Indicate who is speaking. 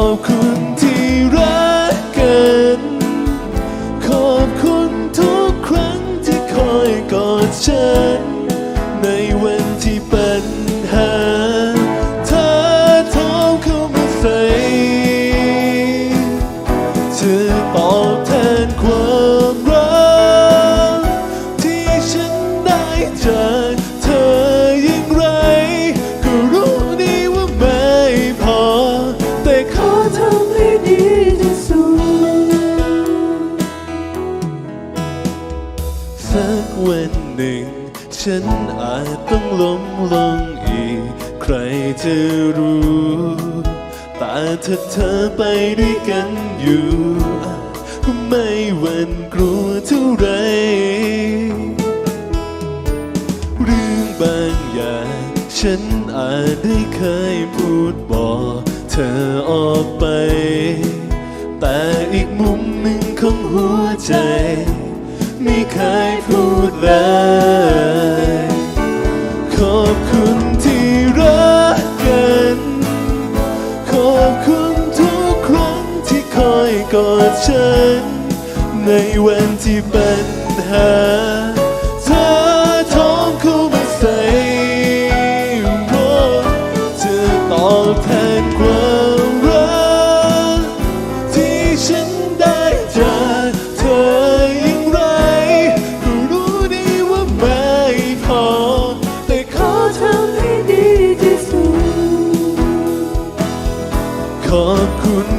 Speaker 1: ขอบคุ สักวันหนึ่ง ฉันอาจต้องล้มลงอีก ใครจะรู้แต่ถ้าเธอไปด้วยกันอยู่ ก็ไม่หวั่นกลัวเท่าไร เรื่องบางอย่าง ฉันอาจได้เคยพูดบอก อออกไป แต่อีกมุมหนึ่งของหัวใจ ไม่เคยพูดเลย ขอบคุณที่รักกัน ขอบคุณทุกครั้งที่คอยกอดฉัน ในวันที่ปัญหา ฉันได้จากเธออย่างไร ก็รู้ดีว่าไม่พอ แต่ขอทำให้ดีที่สุด ขอบคุณ